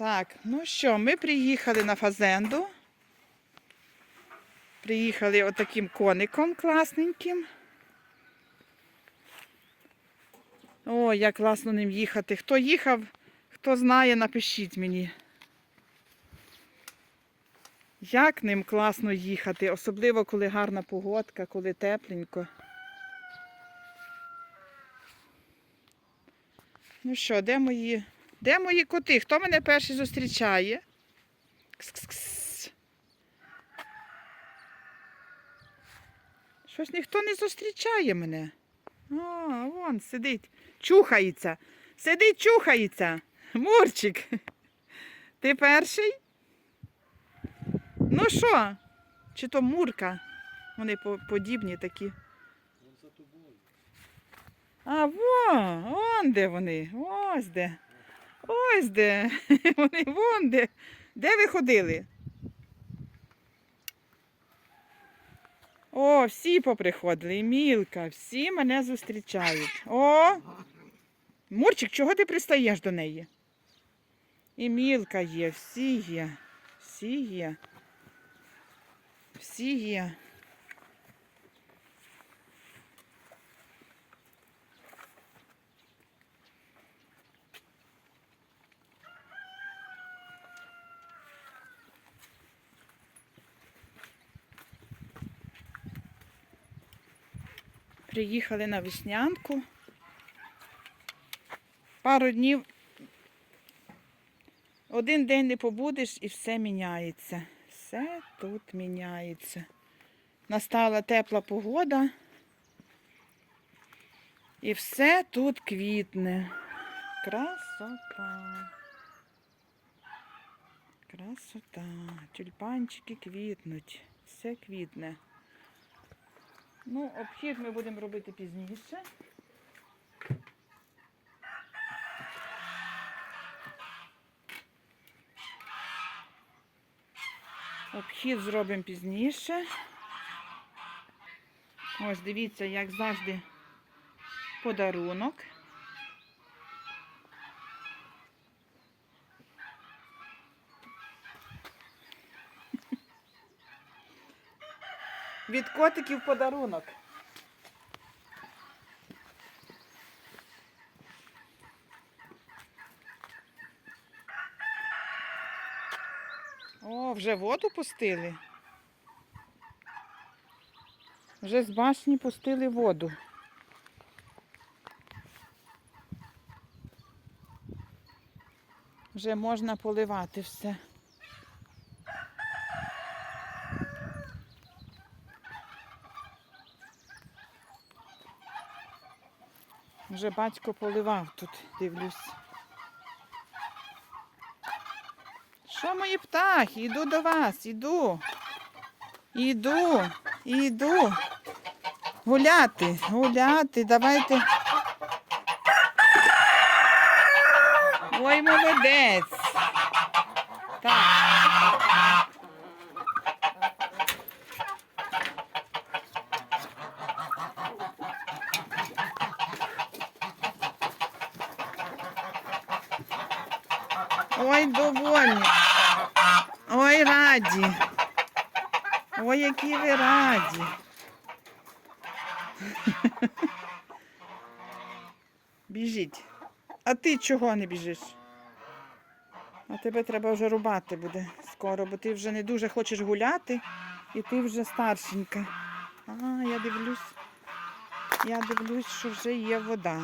Так, ну що, ми приїхали на фазенду. Приїхали отаким коником класненьким. О, як класно ним їхати. Хто їхав, хто знає, напишіть мені. Як ним класно їхати, особливо коли гарна погодка, коли тепленько. Ну що, де мої, де мої коти? Хто мене перший зустрічає? Щось ніхто не зустрічає мене. О, вон сидить, чухається. Сидить, чухається. Мурчик. Ти перший? Ну що? Чи то мурка? Вони подібні такі. А, во, вон де вони. Ось де. Ось де. Вони вон де. Де ви ходили? О, всі поприходили. І Мілка, всі мене зустрічають. О! Мурчик, чого ти пристаєш до неї? І Мілка є, всі є. Всі є. Всі є. Приїхали на веснянку. Пару днів. Один день не побудеш і все міняється. Все тут міняється. Настала тепла погода. І все тут квітне. Красота. Красота. Тюльпанчики квітнуть. Все квітне. Ну, обхід ми будемо робити пізніше. Обхід зробимо пізніше. Ось дивіться, як завжди подарунок. Від котиків подарунок. О, вже воду пустили. Вже з башні пустили воду. Вже можна поливати все. Вже батько поливав тут, дивлюсь. Що мої птахи? Іду до вас, іду. Іду, іду. Гуляти, гуляти, давайте. Ой, молодець. Так. Ой, довольні. Ой, раді. Ой, які ви раді. Біжіть. А ти чого не біжиш? А тебе треба вже рубати буде скоро, бо ти вже не дуже хочеш гуляти, і ти вже старшенька. А, я дивлюсь. Я дивлюсь, що вже є вода.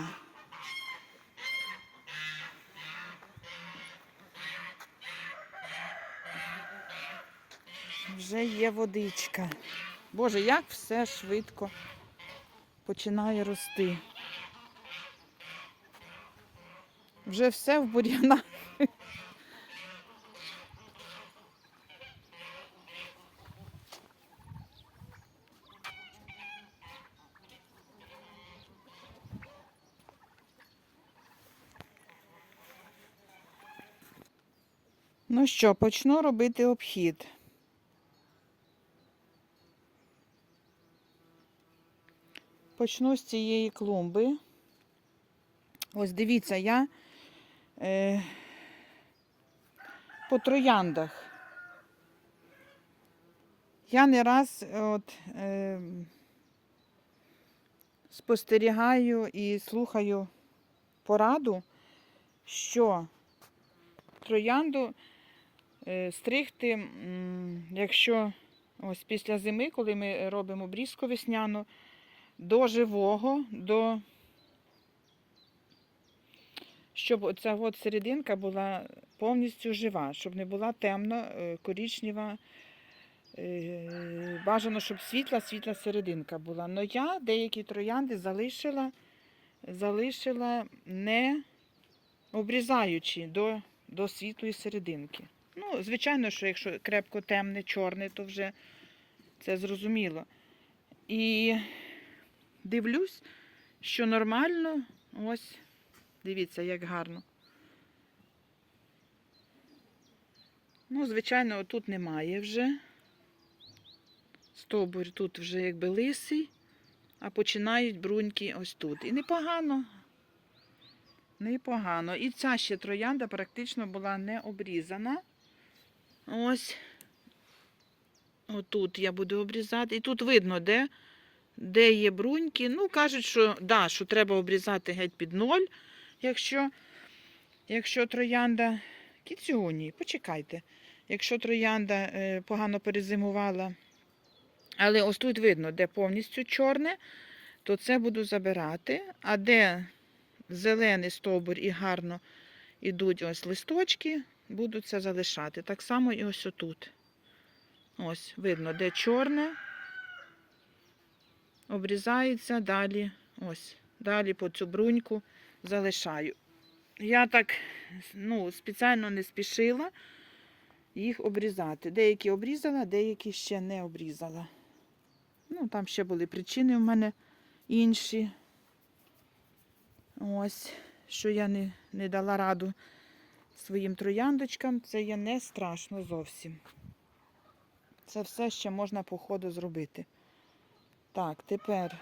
Вже є водичка. Боже, як все швидко починає рости. Вже все в бур'янах. Ну що, почну робити обхід. Почну з цієї клумби. Ось дивіться, я е, по трояндах. Я не раз от, е, спостерігаю і слухаю пораду, що троянду е, стригти, якщо ось після зими, коли ми робимо обрізку весняну, до живого, до щоб оця от серединка була повністю жива, щоб не була темно е, коричнева. Е, Бажано, щоб світла, світла серединка була. Но я деякі троянди залишила, залишила не обрізаючи до, до світлої серединки. Ну, звичайно, що якщо крепко темне, чорне, то вже це зрозуміло. І дивлюсь, що нормально, ось, дивіться, як гарно. Ну, звичайно, тут немає вже. Стовбур тут вже якби лисий, а починають бруньки ось тут. І непогано. Непогано. І ця ще троянда практично була не обрізана. Ось. Отут я буду обрізати. І тут видно, де, де є бруньки. Ну, кажуть, що, да, що треба обрізати геть під ноль, якщо, якщо троянда. Кіцюні, почекайте. Якщо троянда е, погано перезимувала. Але ось тут видно, де повністю чорне, то це буду забирати. А де зелений стовбур і гарно йдуть ось листочки, буду це залишати. Так само і ось отут. Ось, видно, де чорне, обрізається, далі, ось, далі по цю бруньку залишаю. Я так ну, спеціально не спішила їх обрізати. Деякі обрізала, деякі ще не обрізала. Ну, там ще були причини в мене інші. Ось, що я не, не дала раду своїм трояндочкам, це є не страшно зовсім. Це все ще можна по ходу зробити. Так, тепер.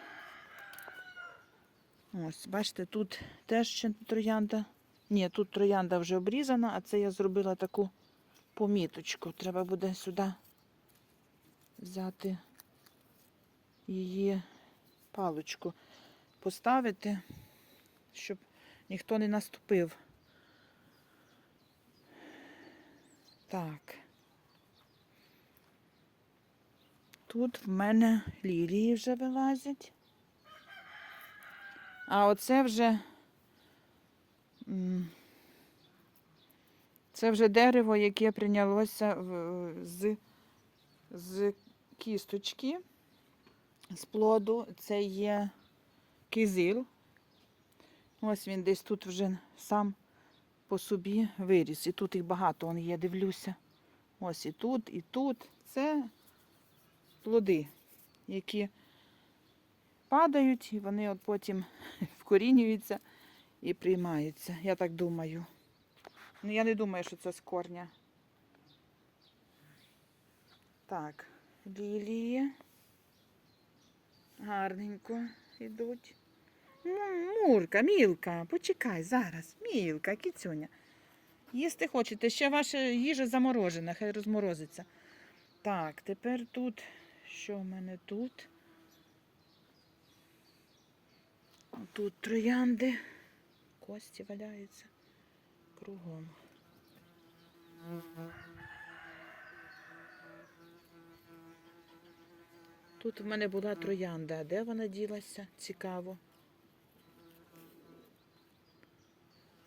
Ось, бачите, тут теж ще троянда. Ні, тут троянда вже обрізана, а це я зробила таку поміточку. Треба буде сюди взяти її паличку, поставити, щоб ніхто не наступив. Так. Тут в мене лілії вже вилазять. А оце вже це вже дерево, яке прийнялося з, з кісточки, з плоду. Це є кизил. Ось він десь тут вже сам по собі виріс. І тут їх багато он є, дивлюся. Ось і тут, і тут. Це плоди, які падають, і вони от потім вкорінюються і приймаються. Я так думаю. Ну, я не думаю, що це з корня. Так, лілії. Гарненько йдуть. Мурка, мілка, почекай зараз. Мілка, кіцюня. Їсти хочете, ще ваша їжа заморожена, хай розморозиться. Так, тепер тут. Що в мене тут? Тут троянди. Кості валяються кругом. Тут в мене була троянда. А де вона ділася? Цікаво.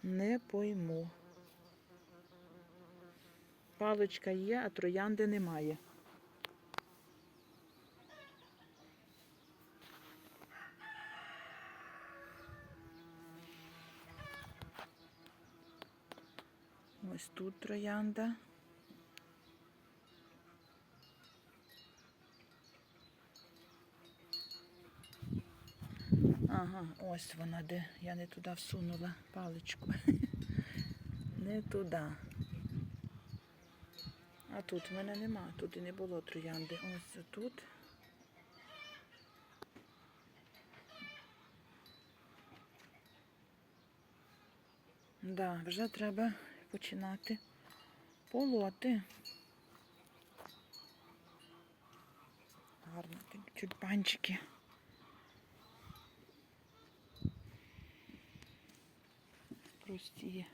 Не пойму. Паличка є, а троянди немає. Ось тут троянда. Ага, ось вона де. Я не туди всунула паличку. Не туди. А тут в мене нема, тут і не було троянди. Ось тут. Да, вже треба починати Полоти. Гарно такі тюльпанчики. Прості.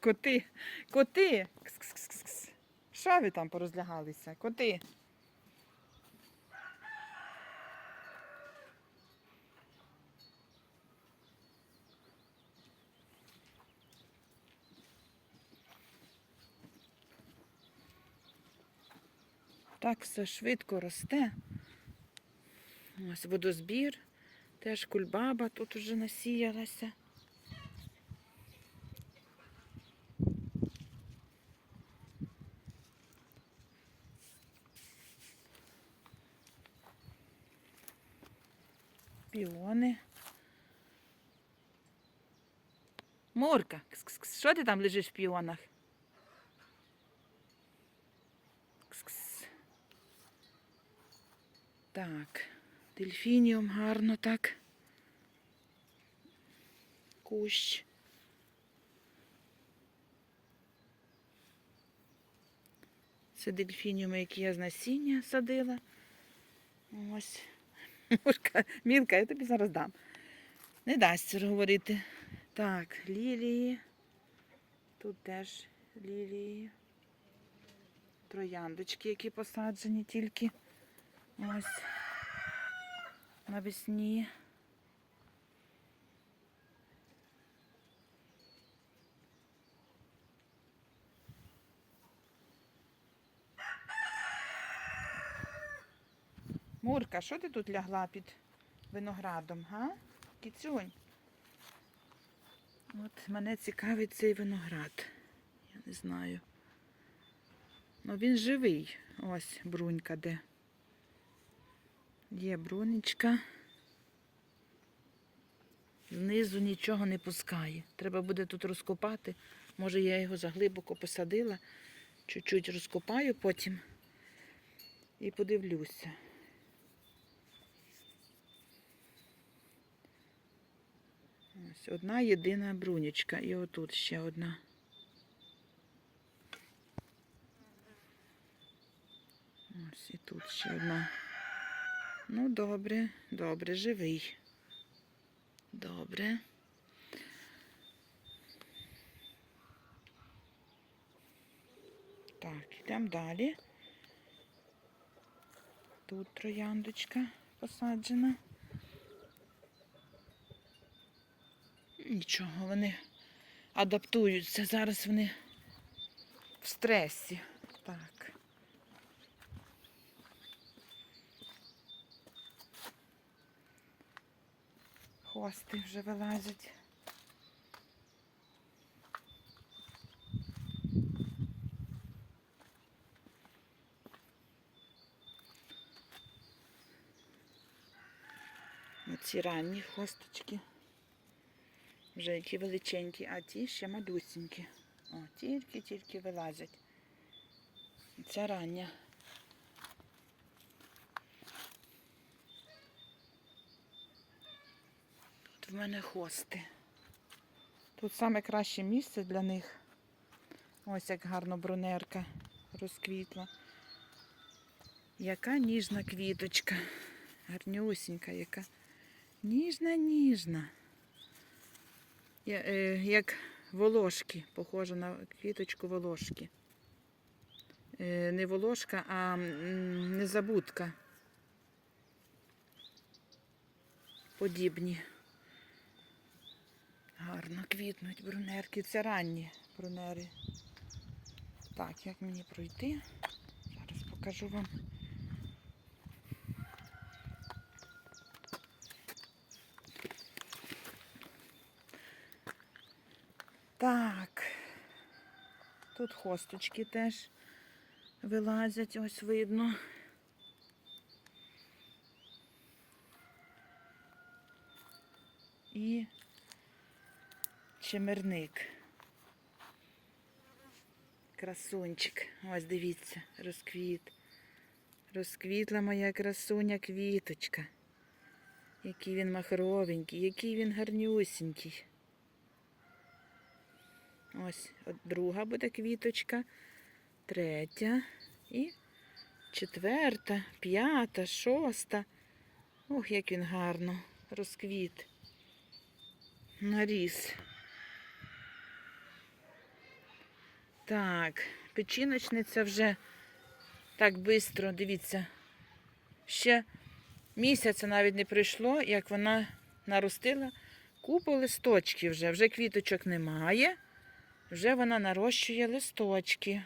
Коти, коти. Кс-кс-кс-кс. Що ви там порозлягалися? Коти. Так все швидко росте. Ось водозбір, теж кульбаба тут уже насіялася. Піони. Морка, що ти там лежиш в піонах? Так, дельфініум гарно так. Кущ. Це дельфініуми, які я з насіння садила. Ось. Мурка, Мілка, я тобі зараз дам. Не дасть говорити. Так, лілії. Тут теж лілії. Трояндочки, які посаджені тільки. Ось навесні. Мурка, що ти тут лягла під виноградом, га? Кіцюнь. От мене цікавить цей виноград. Я не знаю. Ну він живий. Ось брунька де. Є брунечка. Знизу нічого не пускає. Треба буде тут розкопати. Може, я його заглибоко посадила. Чуть-чуть розкопаю потім і подивлюся. Ось одна єдина брунечка. І отут ще одна. Ось і тут ще одна. Ну, добре, добре, живий. Добре. Так, йдемо далі. Тут трояндочка посаджена. Нічого, вони адаптуються. Зараз вони в стресі. Так. Хвости вже вилазять. Оці ранні хвосточки. Вже які величенькі, а ті ще малюсенькі. О, тільки-тільки вилазять. Це рання. Тут в мене хости. Тут саме краще місце для них. Ось як гарно брунерка розквітла. Яка ніжна квіточка. Гарнюсінька, яка ніжна, ніжна. Е, Як волошки, похожа на квіточку волошки. Е, Не волошка, а незабудка. Подібні. Гарно квітнуть брунерки. Це ранні брунери. Так, як мені пройти? Зараз покажу вам. Так. Тут хосточки теж вилазять, ось видно. І чемерник. Красунчик. Ось дивіться, розквіт. Розквітла моя красуня квіточка. Який він махровенький, який він гарнюсінький. Ось от друга буде квіточка. третя і четверта, п'ята, шоста. Ох, як він гарно розквіт. Наріс. Так, печіночниця вже так швидко, дивіться. Ще місяця навіть не пройшло, як вона наростила купу листочків вже. Вже квіточок немає, вже вона нарощує листочки.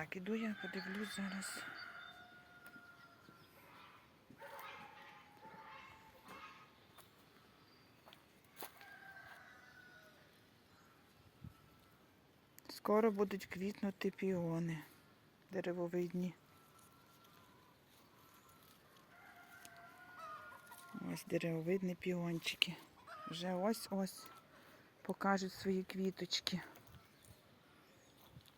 Так, іду я подивлюсь зараз. Скоро будуть квітнути піони деревовидні. Ось деревовидні піончики. Вже ось-ось покажуть свої квіточки.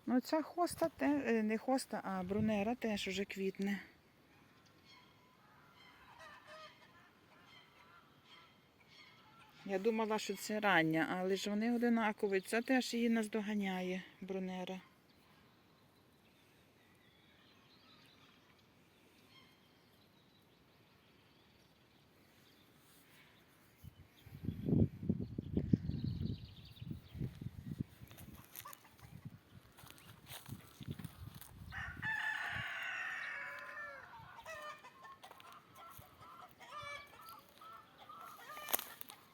Ну, ця хоста, те, е, не хоста, а брунера теж уже квітне. Я думала, що це рання, але ж вони одинакові. Це теж її наздоганяє брунера.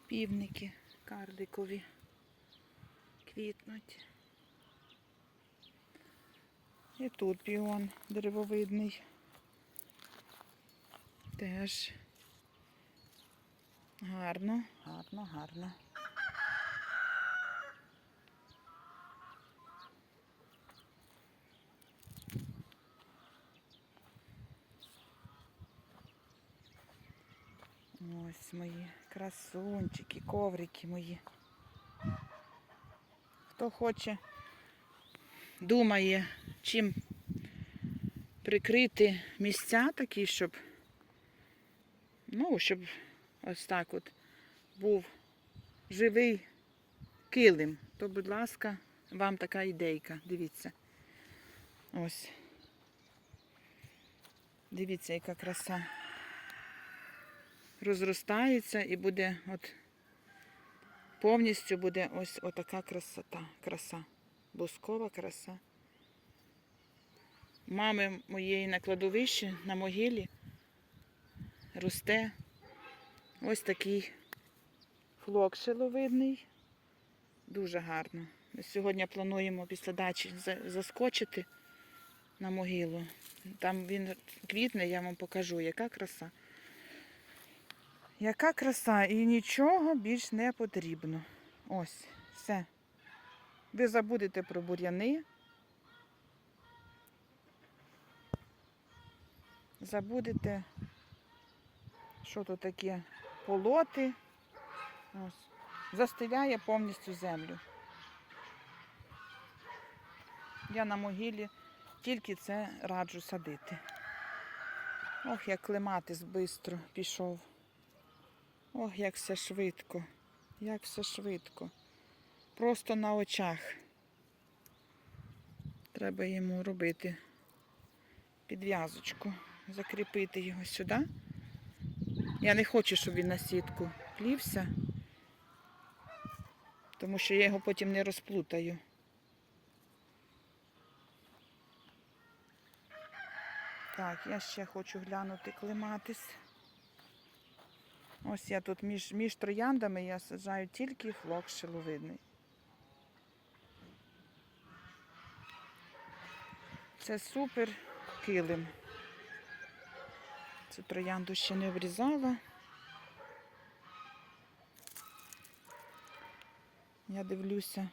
Півники карликові квітнуть. І тут піон деревовидний. Теж гарно, гарно, гарно. Ось мої красунчики, коврики мої. Хто хоче, думає, чим прикрити місця такі, щоб, ну, щоб ось так от був живий килим, то, будь ласка, вам така ідейка. Дивіться. Ось. Дивіться, яка краса розростається і буде от повністю буде ось отака красота, краса, бускова краса. Мами моєї на кладовищі, на могилі росте ось такий флок шиловидний. Дуже гарно. Ми сьогодні плануємо після дачі заскочити на могилу. Там він квітне, я вам покажу, яка краса. Яка краса і нічого більш не потрібно. Ось, все. Ви забудете про бур'яни. Забудете, що тут таке полоти. Ось. Застеляє повністю землю. Я на могилі тільки це раджу садити. Ох, як клематис швидко пішов. Ох, як все швидко, як все швидко. Просто на очах. Треба йому робити підв'язочку, закріпити його сюди. Я не хочу, щоб він на сітку плівся, тому що я його потім не розплутаю. Так, я ще хочу глянути клематис. Ось я тут між, між трояндами я саджаю тільки флок шиловидний. Це супер килим. Цю троянду ще не обрізала. Я дивлюся,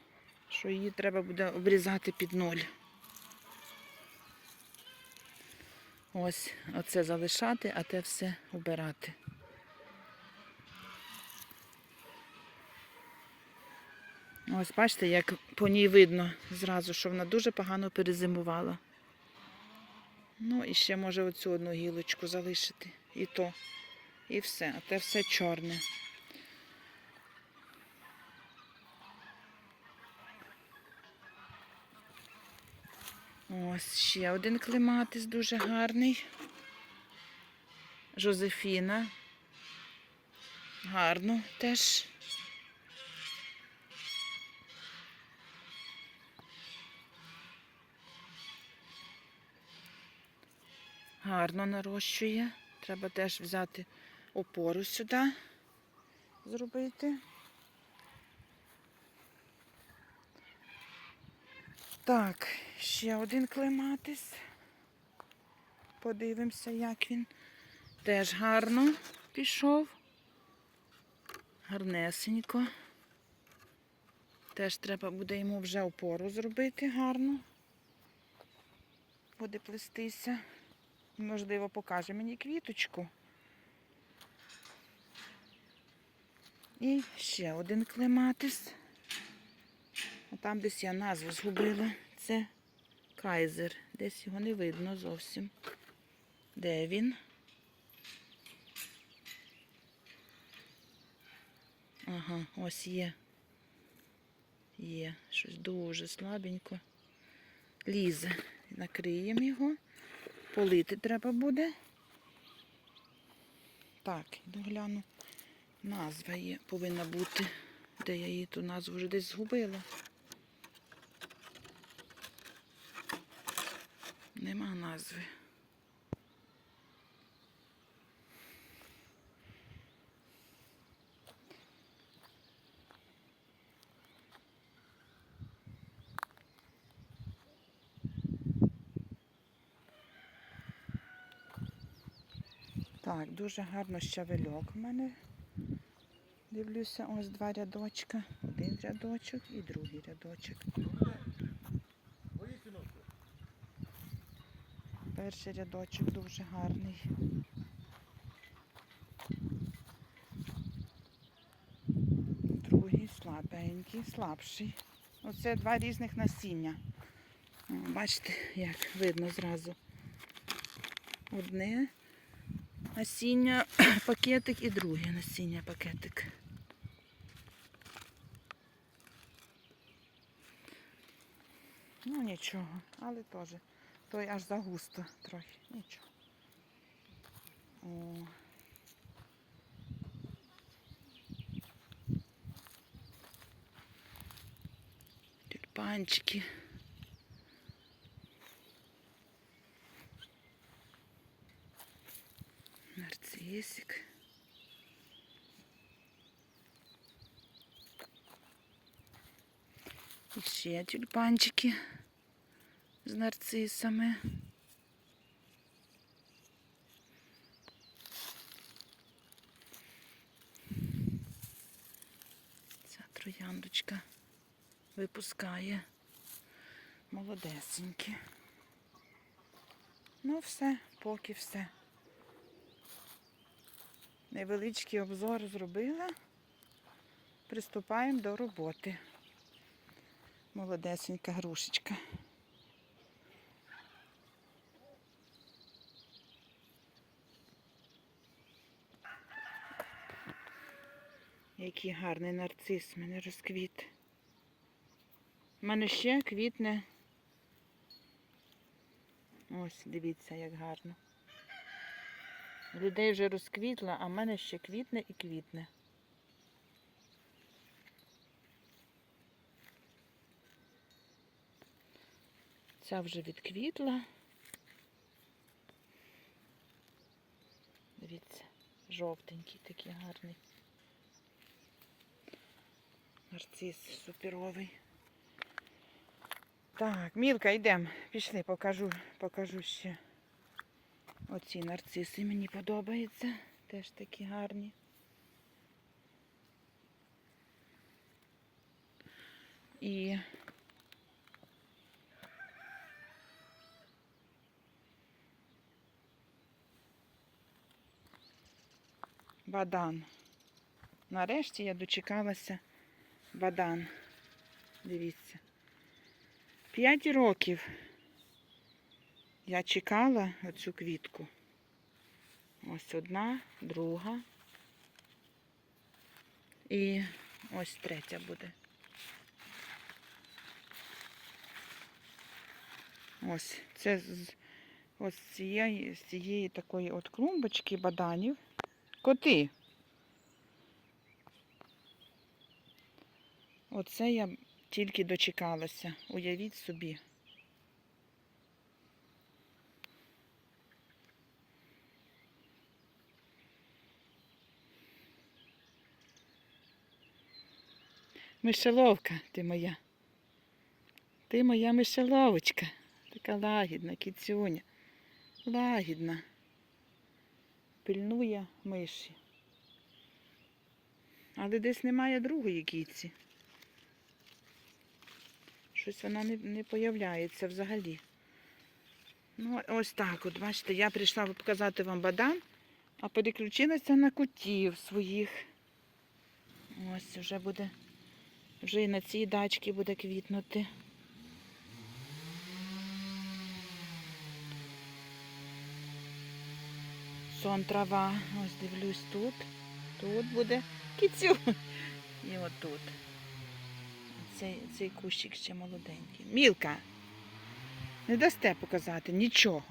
що її треба буде обрізати під ноль. Ось, оце залишати, а те все обирати. Ось бачите, як по ній видно зразу, що вона дуже погано перезимувала. Ну і ще може оцю одну гілочку залишити. І то. І все. А те все чорне. Ось ще один клематис дуже гарний. Жозефіна. Гарно теж. Гарно нарощує. Треба теж взяти опору сюди, зробити. Так, ще один клематис. Подивимося, як він. Теж гарно пішов. Гарнесенько. Теж треба буде йому вже опору зробити гарно. Буде плестися. Можливо, покаже мені квіточку. І ще один клематис. А там десь я назву згубила. Це кайзер. Десь його не видно зовсім. Де він? Ага, ось є. Є. Щось дуже слабенько. Лізе. Накриємо його. Полити треба буде. Так, догляну. Назва є, повинна бути. Де я її ту назву вже десь згубила. Нема назви. Так, дуже гарно щавельок у мене. Дивлюся, ось два рядочка. Один рядочок і другий рядочок. Перший рядочок дуже гарний. Другий слабенький, слабший. Оце два різних насіння. Бачите, як видно зразу. Одне насіння пакетик і друге насіння пакетик. Ну нічого, але теж. Той аж загусто трохи. Нічого. О. Тюльпанчики. Нарцисик. І ще тюльпанчики з нарцисами. Ця трояндочка випускає молодесенькі. Ну, все, поки все. Невеличкий обзор зробила. Приступаємо до роботи. Молодесенька грушечка. Який гарний нарцис в мене розквіт. У мене ще квітне. Ось, дивіться, як гарно. Людей вже розквітла, а в мене ще квітне і квітне. Ця вже відквітла. Дивіться, жовтенький такий гарний. Нарцис суперовий. Так, Мілка, йдемо. Пішли, покажу, покажу ще. Оці нарциси мені подобаються. Теж такі гарні. І бадан. Нарешті я дочекалася бадан. Дивіться. П'ять років я чекала оцю квітку. Ось одна, друга. І ось третя буде. Ось це з ось цієї, з цієї такої от клумбочки баданів. Коти. Оце я тільки дочекалася. Уявіть собі. Мишеловка ти моя. Ти моя мишеловочка. Така лагідна, кіцюня. Лагідна. Пильнує миші. Але десь немає другої кіці. Щось вона не, не появляється взагалі. Ну, ось так от, бачите, я прийшла показати вам бадан, а переключилася на котів своїх. Ось вже буде, вже і на цій дачці буде квітнути. Сон трава. Ось дивлюсь тут. Тут буде кіцю. І отут. Цей, цей кущик ще молоденький. Мілка. Не дасте показати нічого.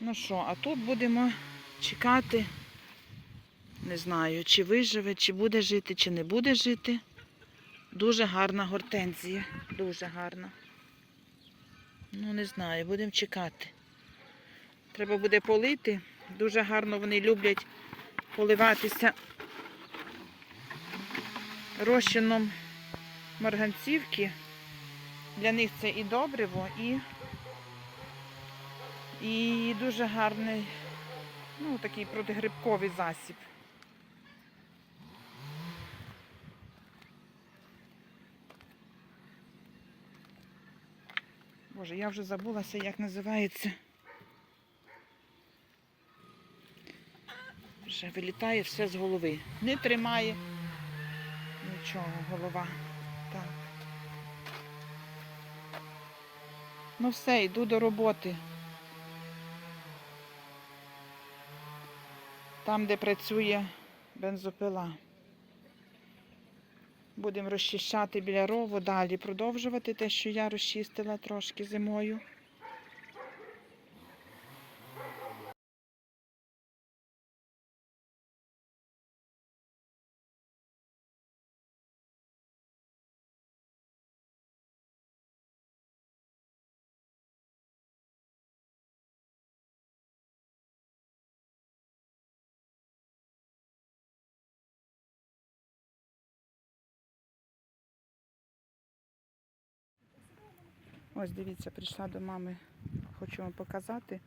Ну що, а тут будемо чекати. Не знаю, чи виживе, чи буде жити, чи не буде жити. Дуже гарна гортензія. Дуже гарна. Ну, не знаю, будемо чекати. Треба буде полити. Дуже гарно вони люблять поливатися розчином марганцівки. Для них це і добриво, і, і дуже гарний, ну, такий протигрибковий засіб. Боже, я вже забулася, як називається. Вже вилітає все з голови. Не тримає нічого голова. Так. Ну все, йду до роботи. Там, де працює бензопила. Будемо розчищати біля рову, далі продовжувати те, що я розчистила трошки зимою. Ось дивіться, прийшла до мами, хочу вам показати,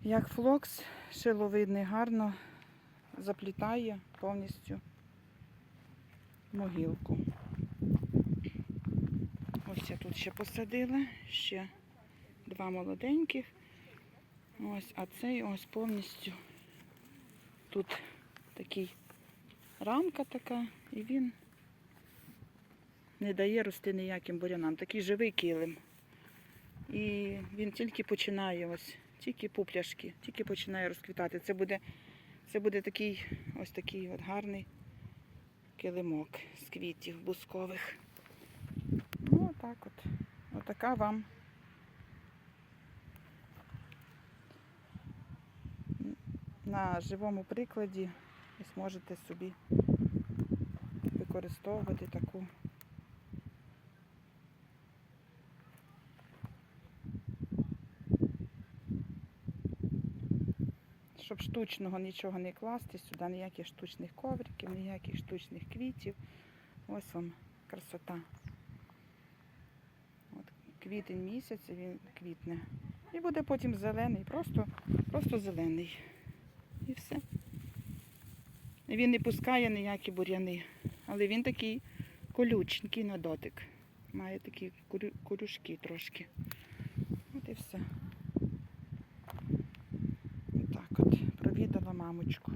як флокс шиловидний гарно заплітає повністю могилку. Ось я тут ще посадила, ще два молоденьких. Ось, а цей ось повністю тут такий рамка така, і він не дає рости ніяким бурянам. Такий живий килим. І він тільки починає ось, тільки пупляшки, тільки починає розквітати. Це буде, це буде такий ось такий от гарний килимок з квітів бускових. Ну, отак от. Отака вам. На живому прикладі ви зможете собі використовувати таку щоб штучного нічого не класти, сюди ніяких штучних ковриків, ніяких штучних квітів. Ось вам красота. От квітень місяць він квітне. І буде потім зелений, просто, просто зелений. І все. Він не пускає ніякі бур'яни. Але він такий колюченький на дотик. Має такі корюшки трошки. От і все. Мамочку.